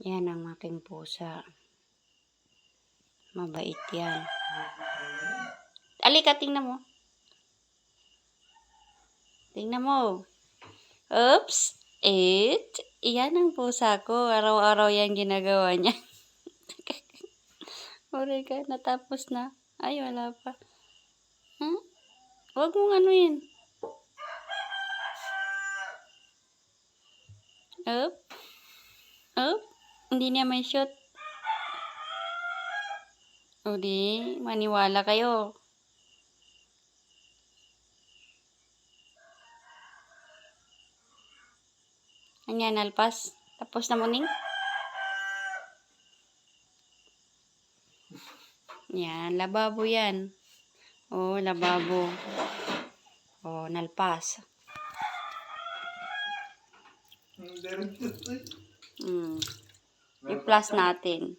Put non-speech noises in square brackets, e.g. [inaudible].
Yan ang aking pusa. Mabait yan. Alika, tingnan mo. Tingnan mo. Oops! It. Yan ang pusa ko. Araw-araw yan ginagawa niya. [laughs] Uri ka, natapos na. Ay, wala pa. Hmm? Huwag mong ano yun. Up. Hindi niya may shot. O di, maniwala kayo. Anyan, alpas. Tapos na muning. Yan, lababo yan. Oh, lababo. Oh, nalpas. I-plus natin.